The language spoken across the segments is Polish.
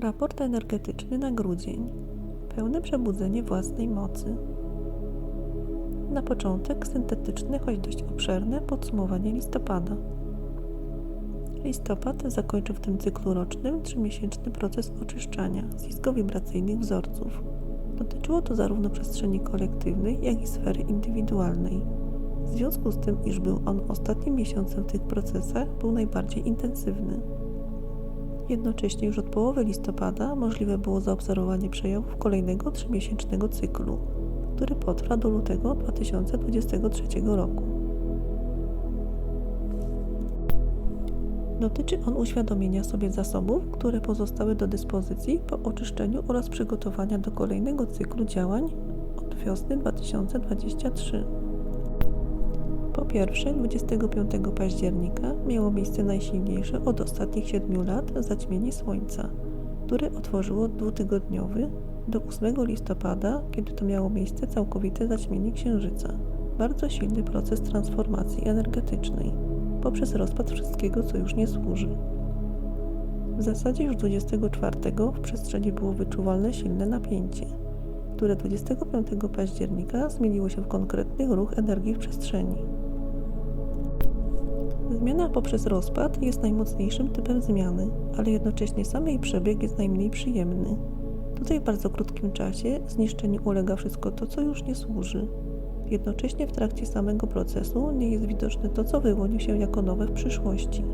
Raport energetyczny na grudzień. Pełne przebudzenie własnej mocy. Na początek syntetyczne, choć dość obszerne podsumowanie listopada. Listopad zakończył w tym cyklu rocznym trzymiesięczny proces oczyszczania zjawiskowo-wibracyjnych wzorców. Dotyczyło to zarówno przestrzeni kolektywnej, jak i sfery indywidualnej. W związku z tym, iż był on ostatnim miesiącem w tych procesach, był najbardziej intensywny. Jednocześnie już od połowy listopada możliwe było zaobserwowanie przejawów kolejnego trzymiesięcznego cyklu, który potrwa do lutego 2023 roku. Dotyczy on uświadomienia sobie zasobów, które pozostały do dyspozycji po oczyszczeniu oraz przygotowania do kolejnego cyklu działań od wiosny 2023. Pierwsze, 25 października miało miejsce najsilniejsze od ostatnich 7 lat zaćmienie Słońca, które otworzyło dwutygodniowy do 8 listopada, kiedy to miało miejsce całkowite zaćmienie Księżyca. Bardzo silny proces transformacji energetycznej poprzez rozpad wszystkiego, co już nie służy. W zasadzie już 24 w przestrzeni było wyczuwalne silne napięcie, które 25 października zmieniło się w konkretny ruch energii w przestrzeni. Zmiana poprzez rozpad jest najmocniejszym typem zmiany, ale jednocześnie sam jej przebieg jest najmniej przyjemny. Tutaj w bardzo krótkim czasie zniszczeniu ulega wszystko to, co już nie służy. Jednocześnie w trakcie samego procesu nie jest widoczne to, co wyłoni się jako nowe w przyszłości.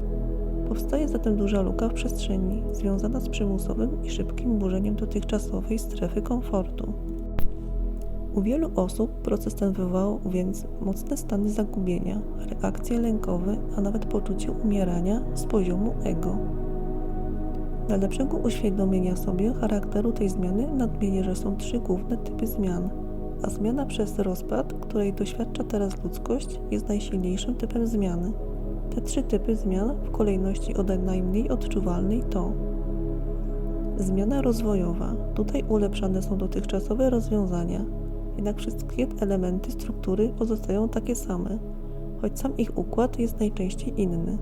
Powstaje zatem duża luka w przestrzeni, związana z przymusowym i szybkim burzeniem dotychczasowej strefy komfortu. U wielu osób proces ten wywołał więc mocne stany zagubienia, reakcje lękowe, a nawet poczucie umierania z poziomu ego. Dla lepszego uświadomienia sobie charakteru tej zmiany nadmienię, że są trzy główne typy zmian, a zmiana przez rozpad, której doświadcza teraz ludzkość, jest najsilniejszym typem zmiany. Te trzy typy zmian w kolejności od najmniej odczuwalnej to Zmiana rozwojowa. Tutaj ulepszane są dotychczasowe rozwiązania, jednak wszystkie elementy struktury pozostają takie same, choć sam ich układ jest najczęściej inny.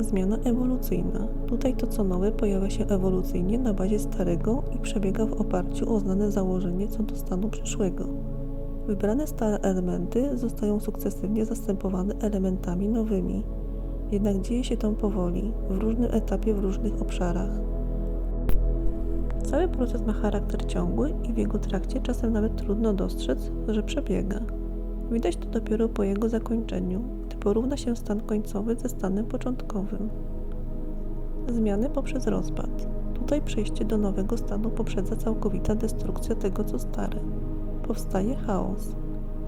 Zmiana ewolucyjna. Tutaj to co nowe pojawia się ewolucyjnie na bazie starego i przebiega w oparciu o znane założenie co do stanu przyszłego. Wybrane stare elementy zostają sukcesywnie zastępowane elementami nowymi. Jednak dzieje się to powoli, w różnym etapie, w różnych obszarach. Cały proces ma charakter ciągły i w jego trakcie czasem nawet trudno dostrzec, że przebiega. Widać to dopiero po jego zakończeniu, gdy porówna się stan końcowy ze stanem początkowym. Zmiany poprzez rozpad. Tutaj przejście do nowego stanu poprzedza całkowita destrukcja tego, co stare. Powstaje chaos.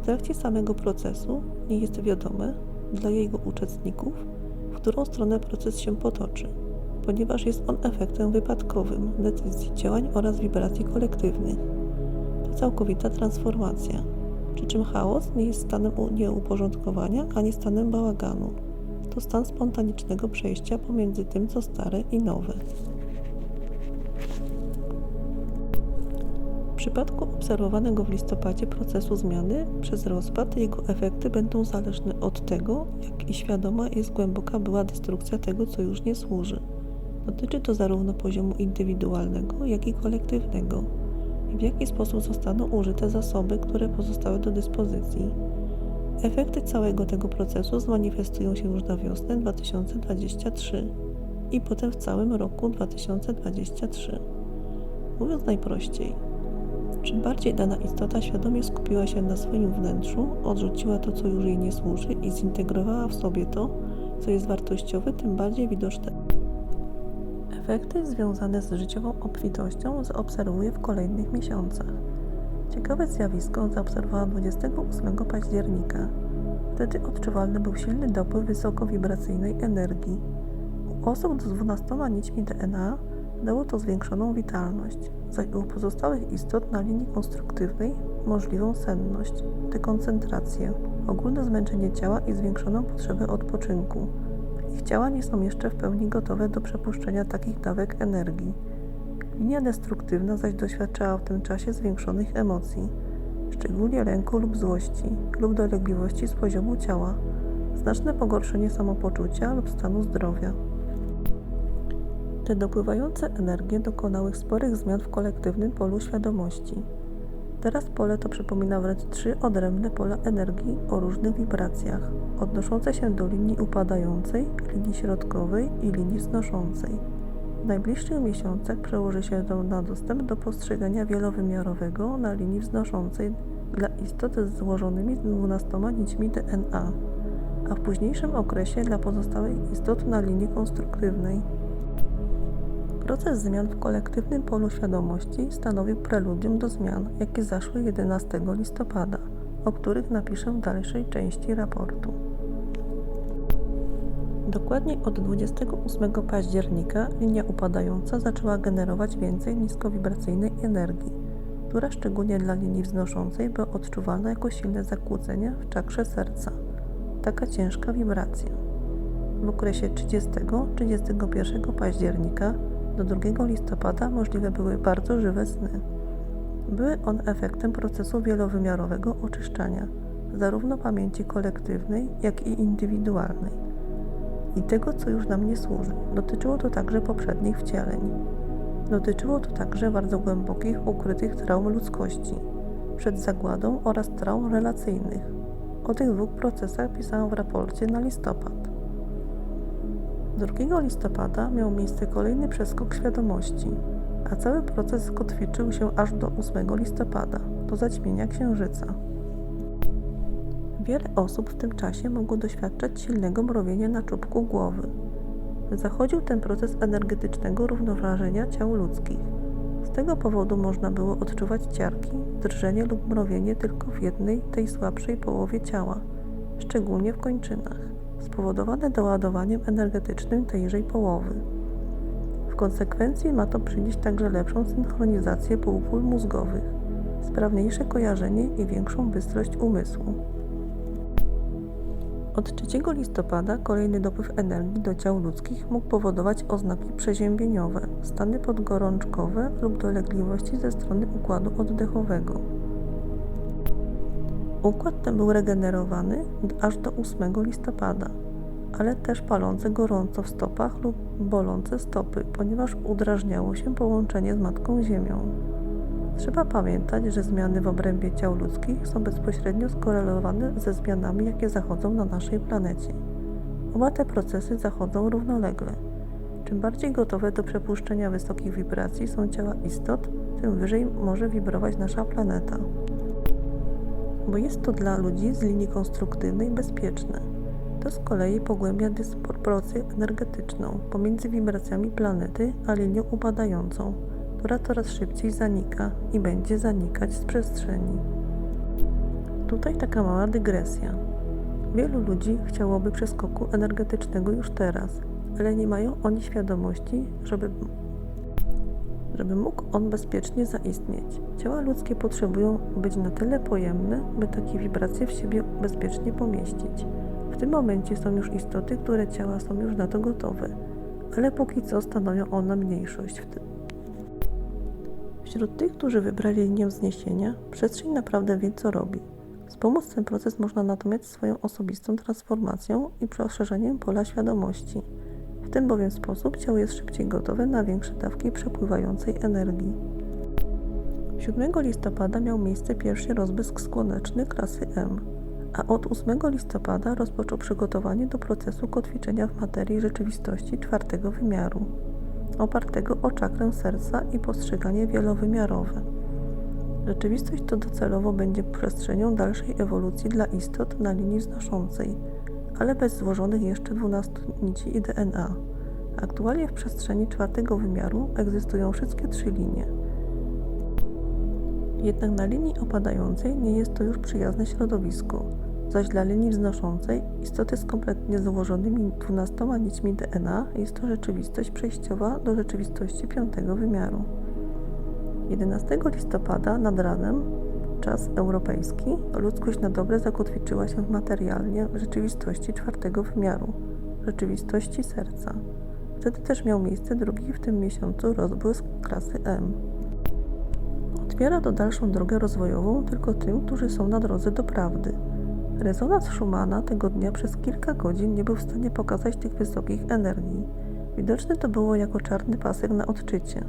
W trakcie samego procesu nie jest wiadome dla jego uczestników, w którą stronę proces się potoczy ponieważ jest on efektem wypadkowym decyzji, działań oraz wibracji kolektywnych. To całkowita transformacja, przy czym chaos nie jest stanem nieuporządkowania ani stanem bałaganu. To stan spontanicznego przejścia pomiędzy tym, co stare i nowe. W przypadku obserwowanego w listopadzie procesu zmiany przez rozpad jego efekty będą zależne od tego, jak i świadoma jest głęboka była destrukcja tego, co już nie służy. Dotyczy to zarówno poziomu indywidualnego, jak i kolektywnego i w jaki sposób zostaną użyte zasoby, które pozostały do dyspozycji. Efekty całego tego procesu zmanifestują się już na wiosnę 2023 i potem w całym roku 2023. Mówiąc najprościej, czym bardziej dana istota świadomie skupiła się na swoim wnętrzu, odrzuciła to, co już jej nie służy i zintegrowała w sobie to, co jest wartościowe, tym bardziej widoczne Efekty związane z życiową obfitością zaobserwuję w kolejnych miesiącach. Ciekawe zjawisko zaobserwowałam 28 października. Wtedy odczuwalny był silny dopływ wysokowibracyjnej energii. U osób z 12 nićmi DNA dało to zwiększoną witalność, zaś u pozostałych istot na linii konstruktywnej możliwą senność, dekoncentrację, ogólne zmęczenie ciała i zwiększoną potrzebę odpoczynku. Ich ciała nie są jeszcze w pełni gotowe do przepuszczenia takich dawek energii. Linia destruktywna zaś doświadczała w tym czasie zwiększonych emocji, szczególnie lęku lub złości, lub dolegliwości z poziomu ciała, znaczne pogorszenie samopoczucia lub stanu zdrowia. Te dopływające energie dokonały sporych zmian w kolektywnym polu świadomości. Teraz pole to przypomina wręcz trzy odrębne pola energii o różnych wibracjach, odnoszące się do linii upadającej, linii środkowej i linii wznoszącej. W najbliższych miesiącach przełoży się to na dostęp do postrzegania wielowymiarowego na linii wznoszącej dla istot z złożonymi 12 nićmi DNA, a w późniejszym okresie dla pozostałych istot na linii konstruktywnej. Proces zmian w kolektywnym polu świadomości stanowił preludium do zmian, jakie zaszły 11 listopada, o których napiszę w dalszej części raportu. Dokładnie od 28 października linia upadająca zaczęła generować więcej niskowibracyjnej energii, która szczególnie dla linii wznoszącej była odczuwalna jako silne zakłócenia w czakrze serca. Taka ciężka wibracja. W okresie 30-31 października do 2 listopada możliwe były bardzo żywe sny. Były one efektem procesu wielowymiarowego oczyszczania, zarówno pamięci kolektywnej, jak i indywidualnej. I tego, co już nam nie służy. Dotyczyło to także poprzednich wcieleń. Dotyczyło to także bardzo głębokich, ukrytych traum ludzkości, przed zagładą oraz traum relacyjnych. O tych dwóch procesach pisałam w raporcie na listopad. 2 listopada miał miejsce kolejny przeskok świadomości, a cały proces kotwiczył się aż do 8 listopada, do zaćmienia księżyca. Wiele osób w tym czasie mogło doświadczać silnego mrowienia na czubku głowy. Zachodził ten proces energetycznego równoważenia ciał ludzkich. Z tego powodu można było odczuwać ciarki, drżenie lub mrowienie tylko w jednej, tej słabszej połowie ciała, szczególnie w kończynach spowodowane doładowaniem energetycznym tejżej połowy. W konsekwencji ma to przynieść także lepszą synchronizację półkul mózgowych, sprawniejsze kojarzenie i większą bystrość umysłu. Od 3 listopada kolejny dopływ energii do ciał ludzkich mógł powodować oznaki przeziębieniowe, stany podgorączkowe lub dolegliwości ze strony układu oddechowego. Układ ten był regenerowany aż do 8 listopada, ale też palące gorąco w stopach lub bolące stopy, ponieważ udrażniało się połączenie z Matką Ziemią. Trzeba pamiętać, że zmiany w obrębie ciał ludzkich są bezpośrednio skorelowane ze zmianami, jakie zachodzą na naszej planecie. Oba te procesy zachodzą równolegle. Czym bardziej gotowe do przepuszczenia wysokich wibracji są ciała istot, tym wyżej może wibrować nasza planeta bo jest to dla ludzi z linii konstruktywnej bezpieczne. To z kolei pogłębia dysproporcję energetyczną pomiędzy wibracjami planety a linią upadającą, która coraz szybciej zanika i będzie zanikać z przestrzeni. Tutaj taka mała dygresja. Wielu ludzi chciałoby przeskoku energetycznego już teraz, ale nie mają oni świadomości, żeby żeby mógł on bezpiecznie zaistnieć. Ciała ludzkie potrzebują być na tyle pojemne, by takie wibracje w siebie bezpiecznie pomieścić. W tym momencie są już istoty, które ciała są już na to gotowe, ale póki co stanowią one mniejszość w tym. Wśród tych, którzy wybrali linię wzniesienia, przestrzeń naprawdę wie, co robi. Wspomóc ten proces można natomiast swoją osobistą transformacją i poszerzeniem pola świadomości tym bowiem sposób ciało jest szybciej gotowe na większe dawki przepływającej energii. 7 listopada miał miejsce pierwszy rozbrysk słoneczny klasy M, a od 8 listopada rozpoczął przygotowanie do procesu kotwiczenia w materii rzeczywistości czwartego wymiaru, opartego o czakrę serca i postrzeganie wielowymiarowe. Rzeczywistość to docelowo będzie przestrzenią dalszej ewolucji dla istot na linii wznoszącej – ale bez złożonych jeszcze 12 nici i DNA. Aktualnie w przestrzeni czwartego wymiaru egzystują wszystkie trzy linie. Jednak na linii opadającej nie jest to już przyjazne środowisko, zaś dla linii wznoszącej istoty z kompletnie złożonymi 12 nićmi DNA jest to rzeczywistość przejściowa do rzeczywistości piątego wymiaru. 11 listopada nad ranem czas europejski ludzkość na dobre zakotwiczyła się materialnie w rzeczywistości czwartego wymiaru, rzeczywistości serca. Wtedy też miał miejsce drugi w tym miesiącu rozbłysk klasy M. Otwiera to dalszą drogę rozwojową tylko tym, którzy są na drodze do prawdy. Rezonans Schumana tego dnia przez kilka godzin nie był w stanie pokazać tych wysokich energii. Widoczne to było jako czarny pasek na odczycie.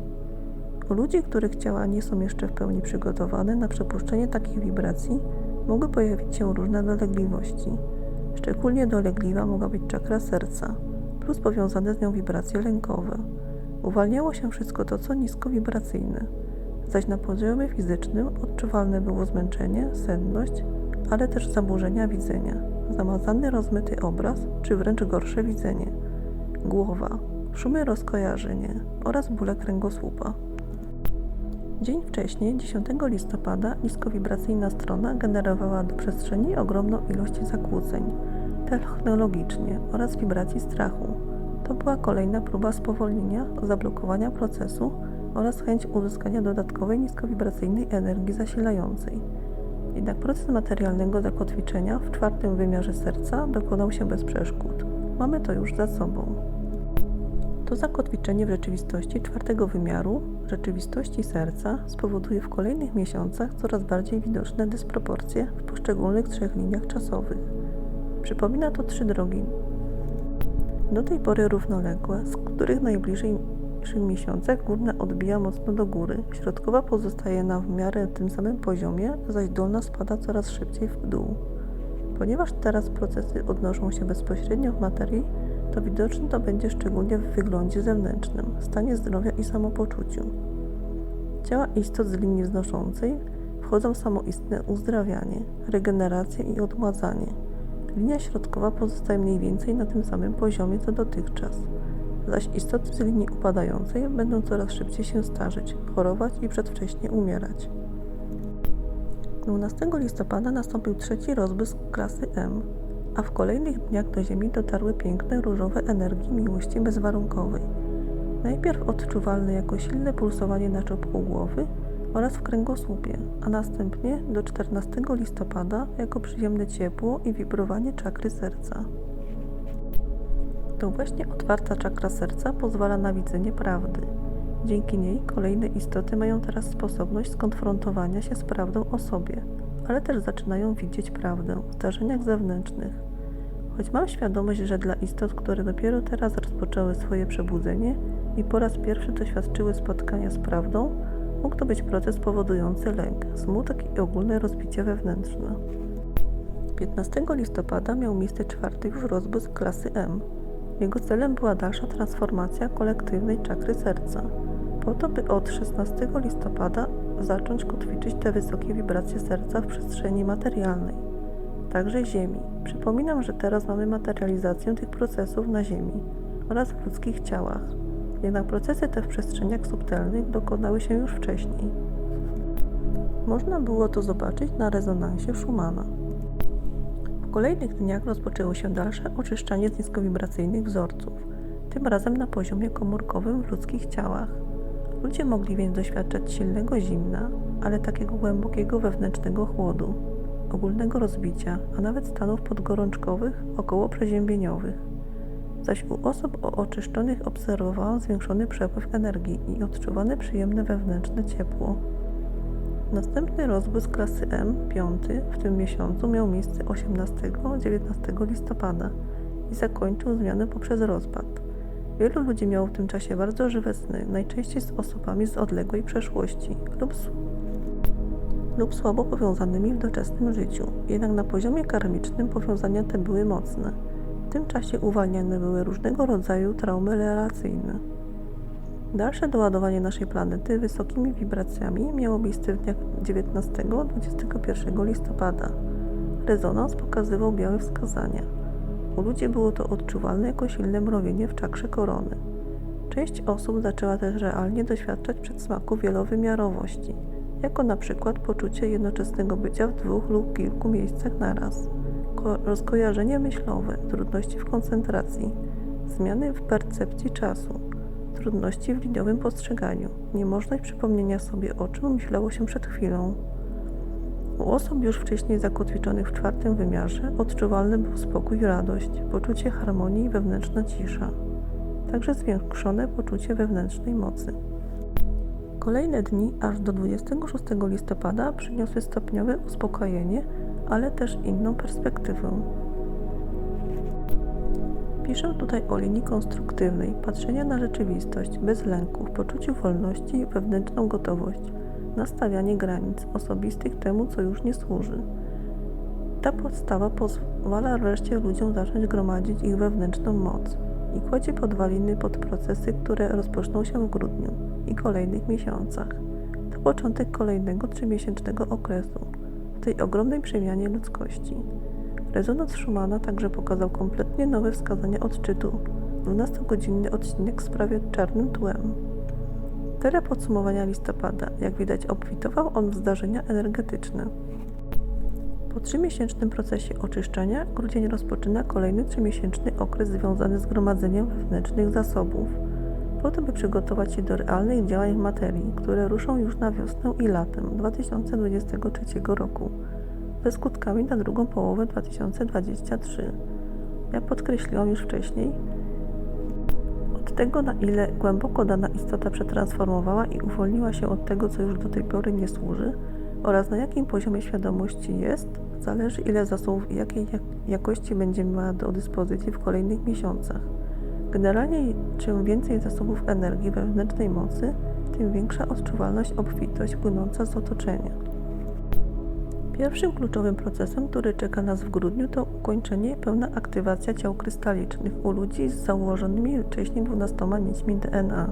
U ludzi, których ciała nie są jeszcze w pełni przygotowane na przepuszczenie takich wibracji, mogły pojawić się różne dolegliwości. Szczególnie dolegliwa mogła być czakra serca, plus powiązane z nią wibracje lękowe. Uwalniało się wszystko to, co niskowibracyjne, zaś na poziomie fizycznym odczuwalne było zmęczenie, senność, ale też zaburzenia widzenia, zamazany, rozmyty obraz, czy wręcz gorsze widzenie, głowa, szumy rozkojarzenie oraz bóle kręgosłupa. Dzień wcześniej, 10 listopada, niskowibracyjna strona generowała do przestrzeni ogromną ilość zakłóceń technologicznie oraz wibracji strachu. To była kolejna próba spowolnienia, zablokowania procesu oraz chęć uzyskania dodatkowej niskowibracyjnej energii zasilającej. Jednak proces materialnego zakotwiczenia w czwartym wymiarze serca dokonał się bez przeszkód. Mamy to już za sobą. To zakotwiczenie w rzeczywistości czwartego wymiaru, rzeczywistości serca, spowoduje w kolejnych miesiącach coraz bardziej widoczne dysproporcje w poszczególnych trzech liniach czasowych. Przypomina to trzy drogi, do tej pory równoległe, z których najbliższych miesiącach górna odbija mocno do góry, środkowa pozostaje na w miarę tym samym poziomie, zaś dolna spada coraz szybciej w dół. Ponieważ teraz procesy odnoszą się bezpośrednio w materii, to widoczne to będzie szczególnie w wyglądzie zewnętrznym, stanie zdrowia i samopoczuciu. Ciała istot z linii wznoszącej wchodzą w samoistne uzdrawianie, regenerację i odmładzanie. Linia środkowa pozostaje mniej więcej na tym samym poziomie co dotychczas, zaś istoty z linii upadającej będą coraz szybciej się starzeć, chorować i przedwcześnie umierać. 12 listopada nastąpił trzeci rozbłysk klasy M, a w kolejnych dniach do Ziemi dotarły piękne różowe energii miłości bezwarunkowej. Najpierw odczuwalne jako silne pulsowanie na czopku głowy oraz w kręgosłupie, a następnie do 14 listopada jako przyjemne ciepło i wibrowanie czakry serca. To właśnie otwarta czakra serca pozwala na widzenie prawdy. Dzięki niej kolejne istoty mają teraz sposobność skonfrontowania się z prawdą o sobie, ale też zaczynają widzieć prawdę w zdarzeniach zewnętrznych. Choć mam świadomość, że dla istot, które dopiero teraz rozpoczęły swoje przebudzenie i po raz pierwszy doświadczyły spotkania z prawdą, mógł to być proces powodujący lęk, smutek i ogólne rozbicie wewnętrzne. 15 listopada miał miejsce czwarty już rozbłysk klasy M. Jego celem była dalsza transformacja kolektywnej czakry serca, po to by od 16 listopada zacząć kotwiczyć te wysokie wibracje serca w przestrzeni materialnej, także Ziemi. Przypominam, że teraz mamy materializację tych procesów na Ziemi oraz w ludzkich ciałach. Jednak procesy te w przestrzeniach subtelnych dokonały się już wcześniej. Można było to zobaczyć na rezonansie Schumana. W kolejnych dniach rozpoczęło się dalsze oczyszczanie z niskowibracyjnych wzorców, tym razem na poziomie komórkowym w ludzkich ciałach. Ludzie mogli więc doświadczać silnego zimna, ale takiego głębokiego wewnętrznego chłodu, ogólnego rozbicia, a nawet stanów podgorączkowych około przeziębieniowych. Zaś u osób oczyszczonych obserwowałam zwiększony przepływ energii i odczuwane przyjemne wewnętrzne ciepło. Następny rozbłysk klasy M, piąty, w tym miesiącu miał miejsce 18-19 listopada i zakończył zmianę poprzez rozpad. Wielu ludzi miało w tym czasie bardzo żywe sny, najczęściej z osobami z odległej przeszłości lub, lub słabo powiązanymi w doczesnym życiu. Jednak na poziomie karmicznym powiązania te były mocne. W tym czasie uwalniane były różnego rodzaju traumy relacyjne. Dalsze doładowanie naszej planety wysokimi wibracjami miało miejsce w dniach 19-21 listopada. Rezonans pokazywał białe wskazania. U ludzi było to odczuwalne jako silne mrowienie w czakrze korony. Część osób zaczęła też realnie doświadczać przedsmaku wielowymiarowości, jako na przykład poczucie jednoczesnego bycia w dwóch lub kilku miejscach naraz, rozkojarzenie myślowe, trudności w koncentracji, zmiany w percepcji czasu, trudności w liniowym postrzeganiu, niemożność przypomnienia sobie o czym myślało się przed chwilą. U osób już wcześniej zakotwiczonych w czwartym wymiarze odczuwalny był spokój i radość, poczucie harmonii i wewnętrzna cisza, także zwiększone poczucie wewnętrznej mocy. Kolejne dni, aż do 26 listopada, przyniosły stopniowe uspokojenie, ale też inną perspektywę. Piszę tutaj o linii konstruktywnej, patrzenia na rzeczywistość bez lęków, poczuciu wolności i wewnętrzną gotowość, nastawianie granic osobistych temu, co już nie służy. Ta podstawa pozwala wreszcie ludziom zacząć gromadzić ich wewnętrzną moc i kładzie podwaliny pod procesy, które rozpoczną się w grudniu i kolejnych miesiącach. To początek kolejnego trzymiesięcznego okresu w tej ogromnej przemianie ludzkości. Rezonans Schumana także pokazał kompletnie nowe wskazania odczytu, 12-godzinny odcinek w sprawie czarnym tłem. Tyle podsumowania listopada, jak widać, obfitował on w zdarzenia energetyczne. Po trzymiesięcznym procesie oczyszczania, grudzień rozpoczyna kolejny trzymiesięczny okres związany z gromadzeniem wewnętrznych zasobów, po to by przygotować się do realnych działań w materii, które ruszą już na wiosnę i latem 2023 roku, ze skutkami na drugą połowę 2023. Jak podkreśliłam już wcześniej, od tego, na ile głęboko dana istota przetransformowała i uwolniła się od tego, co już do tej pory nie służy, oraz na jakim poziomie świadomości jest, zależy ile zasobów i jakiej jakości będzie miała do dyspozycji w kolejnych miesiącach. Generalnie czym więcej zasobów energii wewnętrznej mocy, tym większa odczuwalność obfitość płynąca z otoczenia. Pierwszym kluczowym procesem, który czeka nas w grudniu, to ukończenie i pełna aktywacja ciał krystalicznych u ludzi z założonymi wcześniej 12 nićmi DNA.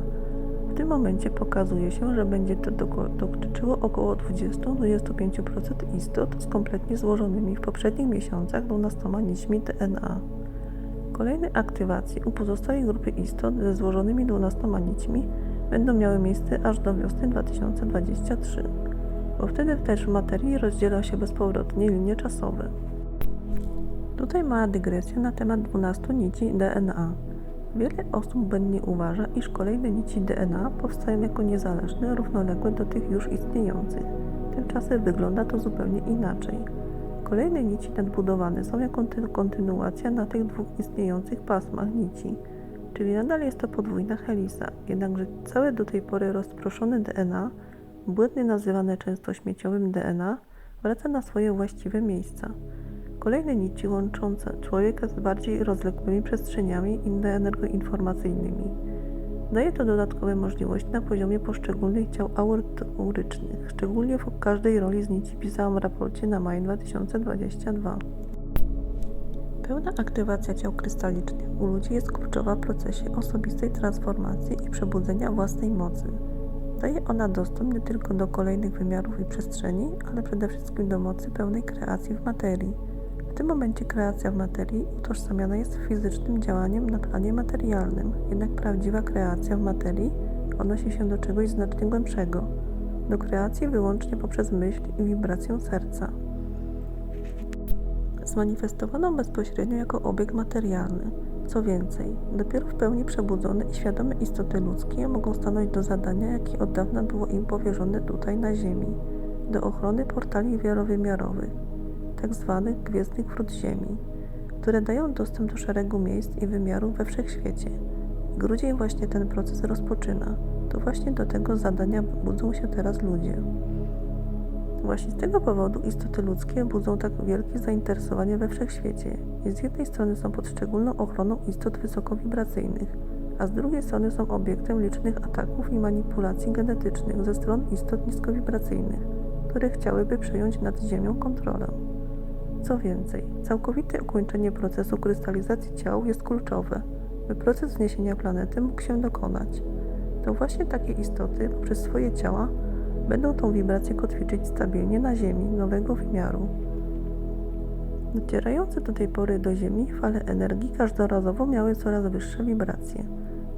W tym momencie pokazuje się, że będzie to dotyczyło około 20-25% istot z kompletnie złożonymi w poprzednich miesiącach 12 nićmi DNA. Kolejne aktywacji u pozostałej grupy istot ze złożonymi 12 nićmi będą miały miejsce aż do wiosny 2023, bo wtedy też w materii rozdziela się bezpowrotnie linie czasowe. Tutaj mała dygresja na temat 12 nici DNA. Wiele osób błędnie uważa, iż kolejne nici DNA powstają jako niezależne, równoległe do tych już istniejących. Tymczasem wygląda to zupełnie inaczej. Kolejne nici nadbudowane są jako kontynuacja na tych dwóch istniejących pasmach nici, czyli nadal jest to podwójna helisa, jednakże całe do tej pory rozproszone DNA, błędnie nazywane często śmieciowym DNA, wraca na swoje właściwe miejsca. Kolejne nici łączące człowieka z bardziej rozległymi przestrzeniami energoinformacyjnymi. Daje to dodatkowe możliwości na poziomie poszczególnych ciał aurycznych, szczególnie w każdej roli z nici pisałam w raporcie na maj 2022. Pełna aktywacja ciał krystalicznych u ludzi jest kluczowa w procesie osobistej transformacji i przebudzenia własnej mocy. Daje ona dostęp nie tylko do kolejnych wymiarów i przestrzeni, ale przede wszystkim do mocy pełnej kreacji w materii w tym momencie kreacja w materii utożsamiana jest fizycznym działaniem na planie materialnym, jednak prawdziwa kreacja w materii odnosi się do czegoś znacznie głębszego, do kreacji wyłącznie poprzez myśl i wibrację serca. Zmanifestowano bezpośrednio jako obiekt materialny. Co więcej, dopiero w pełni przebudzone i świadome istoty ludzkie mogą stanąć do zadania, jakie od dawna było im powierzone tutaj na Ziemi, do ochrony portali wielowymiarowych tzw. Tak gwiezdnych wrót Ziemi, które dają dostęp do szeregu miejsc i wymiarów we wszechświecie. Grudzień właśnie ten proces rozpoczyna. To właśnie do tego zadania budzą się teraz ludzie. Właśnie z tego powodu istoty ludzkie budzą tak wielkie zainteresowanie we wszechświecie i z jednej strony są pod szczególną ochroną istot wysokowibracyjnych, a z drugiej strony są obiektem licznych ataków i manipulacji genetycznych ze stron istot niskowibracyjnych, które chciałyby przejąć nad Ziemią kontrolę. Co więcej, całkowite ukończenie procesu krystalizacji ciał jest kluczowe, by proces wzniesienia planety mógł się dokonać. To właśnie takie istoty poprzez swoje ciała będą tą wibrację kotwiczyć stabilnie na Ziemi nowego wymiaru. Docierające do tej pory do Ziemi fale energii każdorazowo miały coraz wyższe wibracje.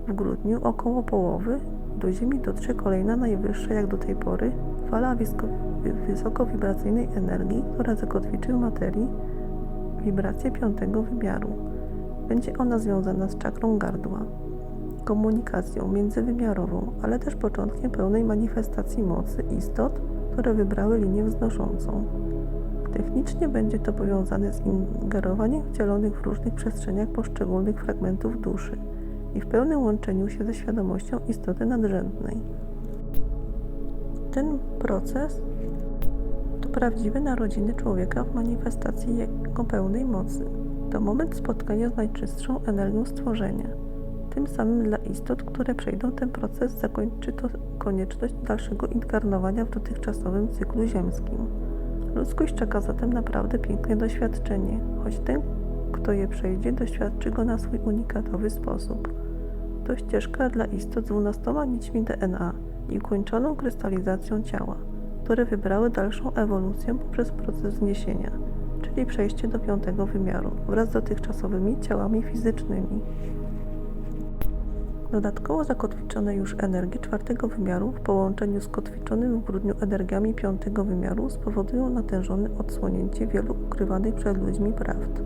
W grudniu około połowy do Ziemi dotrze kolejna najwyższa jak do tej pory fala wysokowibracyjnej energii, która zakotwiczy w materii wibrację piątego wymiaru. Będzie ona związana z czakrą gardła, komunikacją międzywymiarową, ale też początkiem pełnej manifestacji mocy istot, które wybrały linię wznoszącą. Technicznie będzie to powiązane z ingerowaniem wcielonych w różnych przestrzeniach poszczególnych fragmentów duszy i w pełnym łączeniu się ze świadomością istoty nadrzędnej. Ten proces prawdziwe narodziny człowieka w manifestacji jego pełnej mocy. To moment spotkania z najczystszą energią stworzenia. Tym samym dla istot, które przejdą ten proces, zakończy to konieczność dalszego inkarnowania w dotychczasowym cyklu ziemskim. Ludzkość czeka zatem naprawdę piękne doświadczenie, choć ten, kto je przejdzie, doświadczy go na swój unikatowy sposób. To ścieżka dla istot z dwunastoma nićmi DNA i ukończoną krystalizacją ciała, które wybrały dalszą ewolucję poprzez proces zniesienia, czyli przejście do piątego wymiaru wraz z dotychczasowymi ciałami fizycznymi. Dodatkowo zakotwiczone już energie czwartego wymiaru w połączeniu z kotwiczonym w grudniu energiami piątego wymiaru spowodują natężone odsłonięcie wielu ukrywanych przed ludźmi prawd.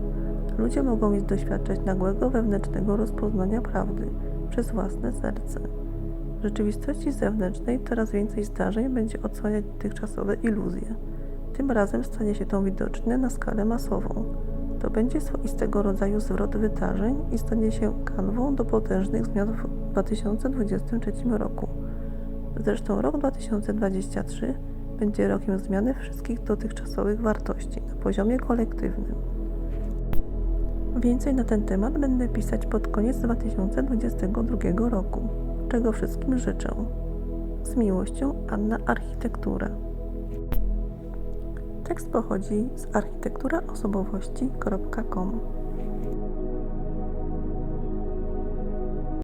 Ludzie mogą więc doświadczać nagłego wewnętrznego rozpoznania prawdy przez własne serce. W rzeczywistości zewnętrznej coraz więcej zdarzeń będzie odsłaniać dotychczasowe iluzje. Tym razem stanie się to widoczne na skalę masową. To będzie swoistego rodzaju zwrot wydarzeń i stanie się kanwą do potężnych zmian w 2023 roku. Zresztą rok 2023 będzie rokiem zmiany wszystkich dotychczasowych wartości na poziomie kolektywnym. Więcej na ten temat będę pisać pod koniec 2022 roku, czego wszystkim życzę. Z miłością Anna Architektura. Tekst pochodzi z architekturaosobowości.com.